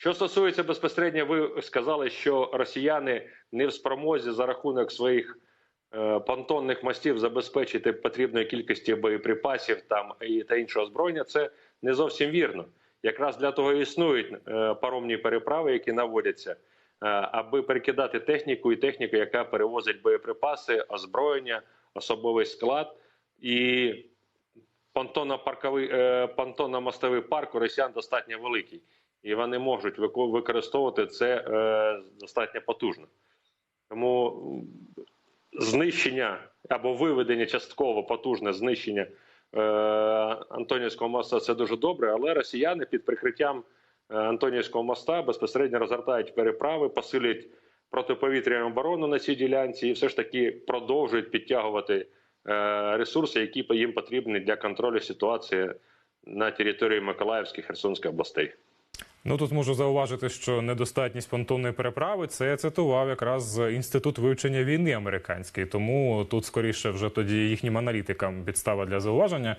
Що стосується безпосередньо, ви сказали, що росіяни не в спромозі за рахунок своїх е, понтонних мостів забезпечити потрібної кількості боєприпасів там і та іншого озброєння. Це не зовсім вірно. Якраз для того існують е, паромні переправи, які наводяться, е, аби перекидати техніку і техніку, яка перевозить боєприпаси, озброєння, особовий склад і е, понтонно-мостовий парк у росіян достатньо великий, і вони можуть використовувати це е, достатньо потужно. Тому знищення або виведення частково потужне знищення е, Антонівського моста це дуже добре, але росіяни під прикриттям е, Антонівського моста безпосередньо розгортають переправи, посилюють протиповітряну оборону на цій ділянці і все ж таки продовжують підтягувати ресурси, які їм потрібні для контролю ситуації на території Миколаївської Херсонської областей. Ну тут можу зауважити, що недостатність понтонної переправи це я цитував якраз інститут вивчення війни американський. Тому тут скоріше вже тоді їхнім аналітикам підстава для зауваження.